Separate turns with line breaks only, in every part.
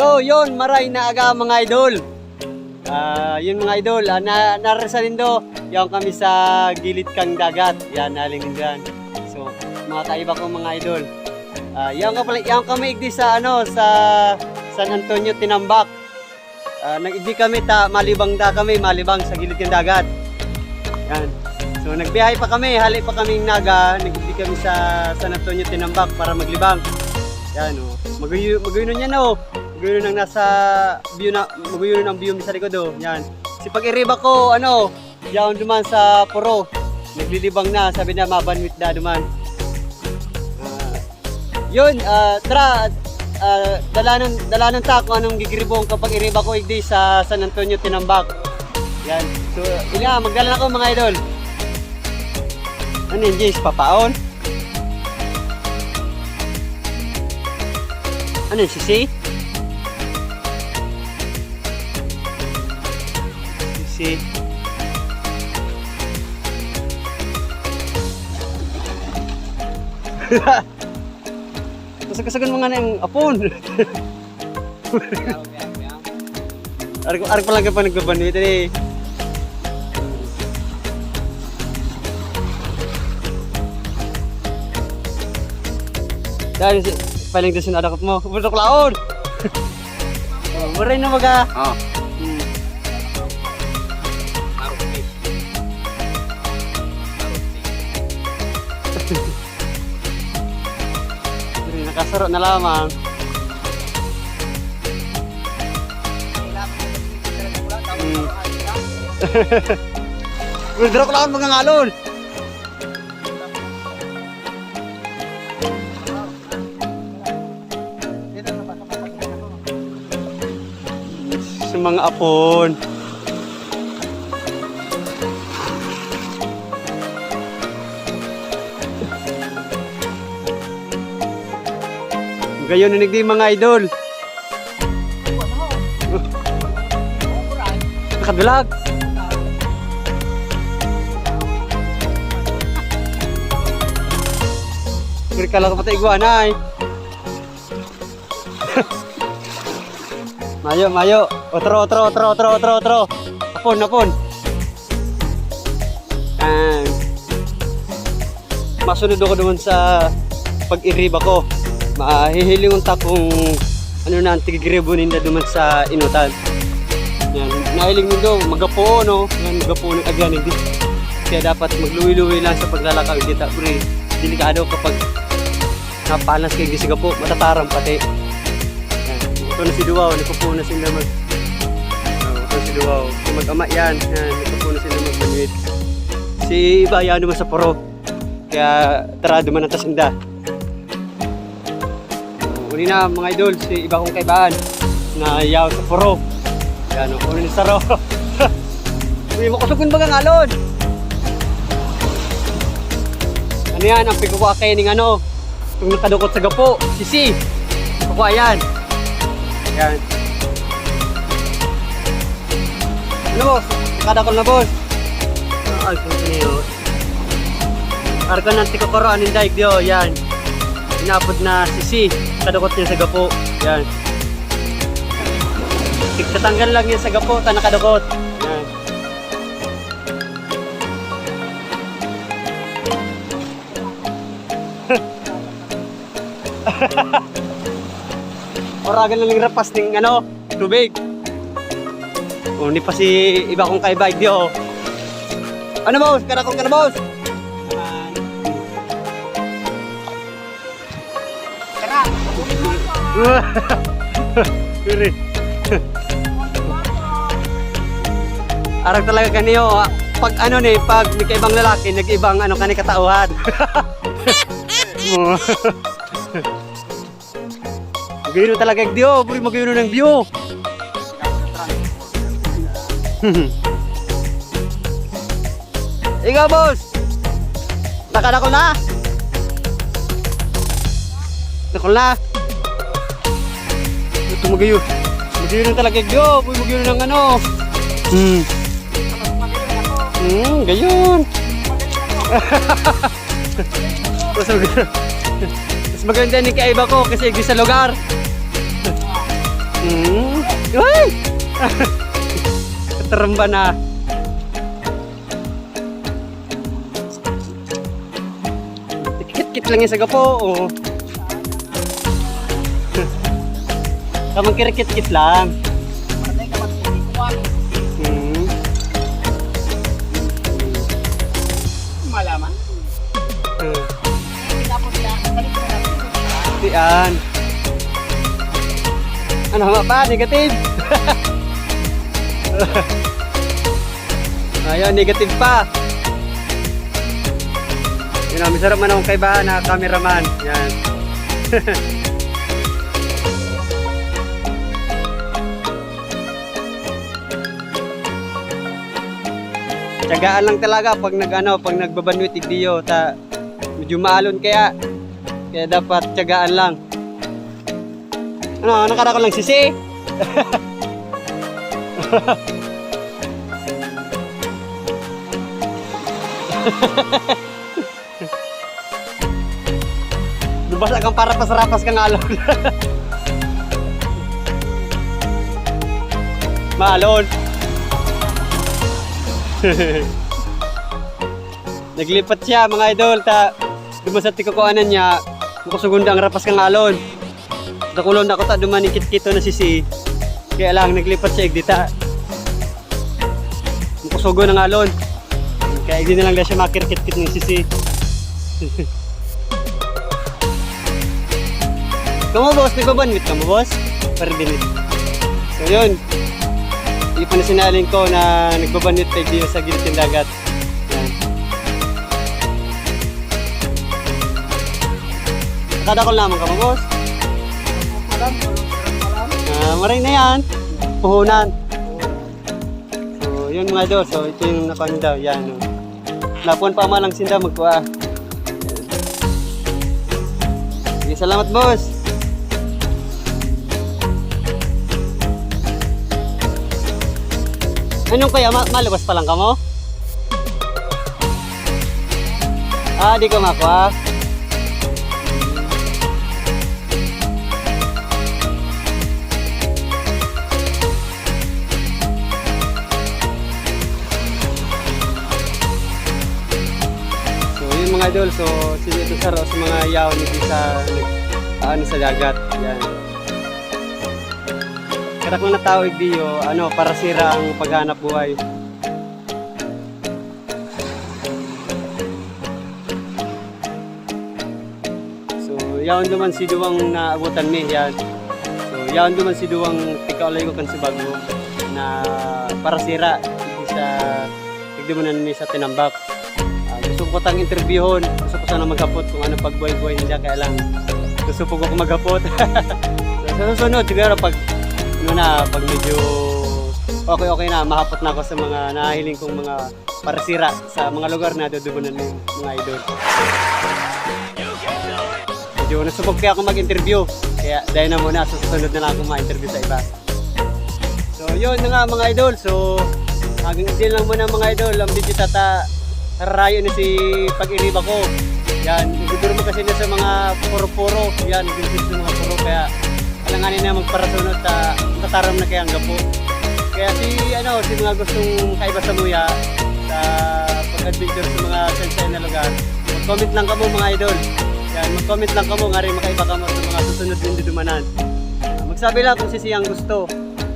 So, yun, maray na aga mga idol. Ah, yun mga idol, ah, na narasanin do, yung kami sa gilid kang dagat. Yan, naling dyan. So, mga kaiba kong mga idol. Ah, yung ka pala, yung kami igdi sa ano sa San Antonio Tinambak. Ah, nag-igdi kami ta malibang da kami, malibang sa gilid ng dagat. Yan. So nagbiyahe pa kami, hali pa kaming naga, nag-igdi kami sa San Antonio Tinambak para maglibang. Yan oh. Maguyo maguyo niya na oh. Maguyo nang nasa view na maguyo ng view sa likod oh. Yan. Si pag iriba ko ano, yaon duman sa Puro. Naglilibang na, sabi na mabanwit na duman. Ah, yun, ah, tara, ah, dalanan, dalanan ta kung anong gigiribong kapag iriba ko igdi sa San Antonio Tinambak. Yan. So, yun magdala na ako mga idol. Ano yun, Jace? Papaon? Ano yun, sisi? Sisi. Kasag-kasagan mga na yung apon. Arko arko pa lang ka pa nagbabanwit eh. Dahil paling dasin adakot mo. Budak laon. Muray na maga.
Oh.
Nakasaro na lamang. Hmm. Budak laon mga ngalon. sa mga apon. Gayon na di mga idol. Nakadulag. Kuri ka lang kapatay iguana ay. Mayo, mayo. Otro, otro, otro, otro, otro, otro. Apon, apon. Yan. Masunod ako naman sa pag-iriba ko. Mahihilingon ta kung ano na ang tigigribo ninda duman sa inutan. Yan. Nahiling nindo, magapo, no? Yan, magapo ng agyan. Hindi. Kaya dapat magluwi-luwi lang sa paglalakaw. Hindi ta, pre, delikado kapag napalas kay gisigapo, matataram pati. Yan. Ito na si Duwaw, nagpupuno sila mag... Oh, ito si Duwaw. Mag-ama yan. Yan, nagpupuno sila magmanuit. Si iba, yan naman sa poro. Kaya tara, duman ang tasinda. Uli na mga idol, si iba kong kaibahan na yaw sa poro. Yan, uli ni Saro. Uy, makusugun ba kang alon? Ano yan, ang pikukuha kayo ng ano, itong nakadukot sa gapo, sisi. Kukuha yan. Yan. Ano boss? Kadakol na boss. Ay, kung niyo. Arka ng tikokoro, anin daig diyo, yan. Inapod na sisi, kadukot niya sa gapo. Yan. Tatanggal lang yan sa gapo, ta nakadukot. Yan. Oragan na lang rapas ng ano, tubig. O, ni pa si iba kong kaibaig di oh. Ano boss? Karakol ka boss? Piri. Arag talaga kaniyo. ah. Pag ano ni, pag may kaibang lalaki, nag-ibang ano kani katauhan. Magayuno talaga yung diyo. Puri magayuno ng view. Ikaw, boss! Nakadakol na? Nakol na? Magayo. Magayo na talaga diyo. Puri magayo ng ano. Hmm. Hmm, gayon. Mas maganda. Mas maganda ni kaiba ko kasi di sa lugar. Hmm. Uy! Kataramba na. Kit-kit lang yung saga po. Oh. Kamang kirikit-kit lang. Hmm.
Malaman.
Hmm. Diyan. Ano nga pa? Negative. Ayun, negative pa. Yun ang masarap man akong kaibahan na cameraman. Yan. Tiyagaan lang talaga pag nag ano, pag nagbabanwit video ta medyo maalon kaya kaya dapat tiyagaan lang. Ano, nakara ko lang sisi. Lubasa kang para pasarapas kang alon. Maalon. Naglipat siya mga idol ta dumasat ti kukuanan niya mukusugunda ang rapas kang alon. Nakulon na ko ta dumanikit kito na sisi. Kaya lang naglipat siya igdita. Mukusugo ng alon. Kaya hindi na lang siya makirkit-kit ng sisi. Kamu boss, nagbabanwit ka mo boss? Para binit. So yun. Hindi pa na sinalin ko na nagbabanwit tayo dito sa gilid ng dagat. Yan. Nakadakol naman ka?
Malam, malam.
Ah, maray na yan. Puhunan. So, yun mga idol. So, ito yung nakuha daw. Yan. Oh. Napuan pa malang sinda magkuha. Sige, salamat boss. Anong kaya? Ma malabas pa lang ka mo? Ah, di ka makuha. Mga idol, so sino ito sa sa mga yaw nito sa ano sa dagat. Yan. Karak lang na tao igdiyo, ano, para sira ang paghanap buhay. So yaon duman si duwang naabutan mi yan. So yaon duman si duwang tikaulay ko kan si bago na para sira sa na mi sa tinambak. Ah, gusto ko tang interviewon. Gusto ko sana maghapot kung ano pagbuhay-buhay niya kaya lang gusto po ko maghapot. so, sa susunod siguro pag ano na pag medyo okay okay na mahapot na ako sa mga nahiling kong mga parasira sa mga lugar na dudubunan ng mga idol. Medyo nasubok kaya ako mag-interview. Kaya dahil na muna, susunod na lang ako ma-interview sa iba. So yun na nga mga idol. So hanggang din lang muna mga idol. Ang video tata Rarayo na si pag-iriba ko. Yan, nagduduro mo kasi na sa mga puro-puro. Yan, nagduduro sa mga puro. Kaya alanganin na magparasunod sa tataram na kayang gapo. Kaya si, ano, si mga gustong kaiba sa muya sa pag-adventure sa mga sensay na lugar, mag-comment lang kamo mga idol. Yan, mag-comment lang kamo nga rin makaiba kamo sa mga susunod din dumanan. Magsabi lang kung si siyang gusto.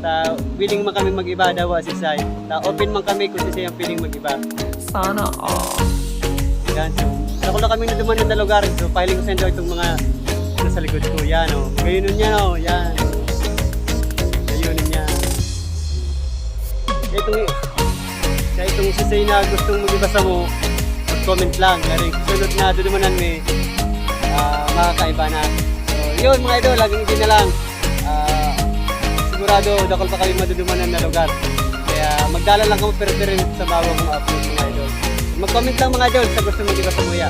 Ta willing man kami mag-iba daw si Sai. Ta open man kami kung si siyang piling mag-iba.
Sana all.
Yan. So, ako na kami na dumanan na lugar. So, piling ko sa itong mga nasa likod ko. Yan, oh. Gayunin niya, oh. Yan. Gayunin niya. Itong, kaya itong sisay na gustong mag-ibasa mo, mag-comment lang. Kaya sunod na dudumanan may ah, makakaiba na. So, yun mga idol, laging hindi na lang. Ah, sigurado, dakol pa kami madudumanan na lugar. Kaya magdala lang kamo pero pero sa bawang mga upload mga idol. Mag-comment lang mga idol sa gusto mag-iba sa muya.